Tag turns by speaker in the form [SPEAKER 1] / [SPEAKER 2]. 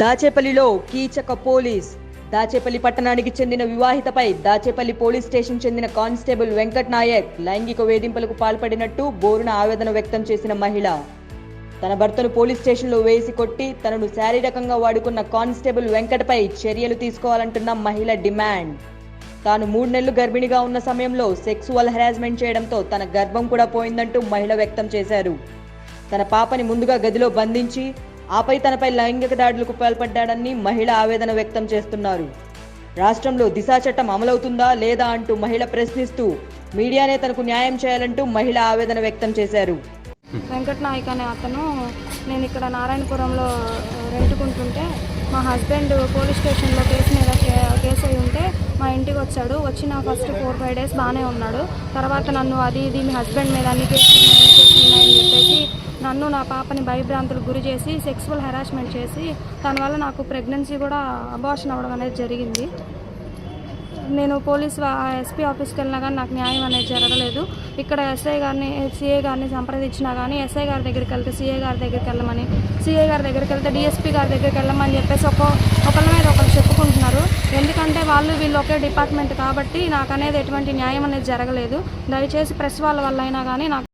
[SPEAKER 1] దాచేపల్లిలో Keechaka police Dachepalli పట్టణానికి చెందిన వివాహితపై దాచేపల్లి పోలీస్ స్టేషన్ చెందిన కానిస్టేబుల్ వెంకట్ నాయక్ లైంగిక వేధింపులకు పాల్పడినట్టు బోరున ఆవేదన వ్యక్తం చేసిన మహిళ. తన భర్తను పోలీస్ స్టేషన్లో వేసి కొట్టి తనను శారీరకంగా వాడుకున్న కానిస్టేబుల్ వెంకట్పై చర్యలు తీసుకోవాలంటున్న మహిళ డిమాండ్. తాను మూడు నెలలు గర్భిణిగా ఉన్న సమయంలో సెక్సువల్ హెరాస్మెంట్ చేయడంతో తన గర్భం కూడా పోయిందంటూ మహిళ వ్యక్తం చేశారు. తన పాపని ముందుగా గదిలో బంధించి ఆపై తనపై లైంగిక దాడులకు పాల్పడ్డాడని మహిళ ఆవేదన వ్యక్తం చేస్తున్నారు. రాష్ట్రంలో దిశా చట్టం అమలవుతుందా లేదా అంటూ మహిళ ప్రశ్నిస్తూ మీడియానే తనకు న్యాయం చేయాలంటూ మహిళ ఆవేదన వ్యక్తం చేశారు.
[SPEAKER 2] వెంకట నాయక్ అనే అతను నేను ఇక్కడ నారాయణపురంలో రెంటుకుంటుంటే మా హస్బెండ్ పోలీస్ స్టేషన్లో కేసు మీద కేసు అయి ఉంటే మా ఇంటికి వచ్చాడు. వచ్చిన ఫస్ట్ ఫోర్ ఫైవ్ డేస్ బాగానే ఉన్నాడు. తర్వాత నన్ను అది ఇది మీ హస్బెండ్ మీద అన్ని కేసులు కేసులు ఉన్నాయని చెప్పేసి నన్ను నా పాపని భయభ్రాంతులకు గురి చేసి సెక్సువల్ హెరాస్మెంట్ చేసి దానివల్ల నాకు ప్రెగ్నెన్సీ కూడా అబార్షన్ అవ్వడం అనేది జరిగింది. నేను పోలీస్ ఎస్పీ ఆఫీస్కి వెళ్ళినా కానీ నాకు న్యాయం అనేది జరగలేదు. ఇక్కడ ఎస్ఐ గారిని సిఏ గారిని సంప్రదించినా కానీ ఎస్ఐ గారి దగ్గరికి వెళ్తే సిఏ గారి దగ్గరికి వెళ్ళమని సిఏ గారి దగ్గరికి వెళ్తే డిఎస్పీ గారి దగ్గరికి వెళ్ళమని చెప్పేసి ఒక ఒకరి మీద ఒకరు చెప్పుకుంటున్నారు. ఎందుకంటే వాళ్ళు వీళ్ళు ఒకే డిపార్ట్మెంట్ కాబట్టి నాకు అనేది ఎటువంటి న్యాయం అనేది జరగలేదు. దయచేసి ప్రెస్ వాళ్ళ వల్ల అయినా కానీ నాకు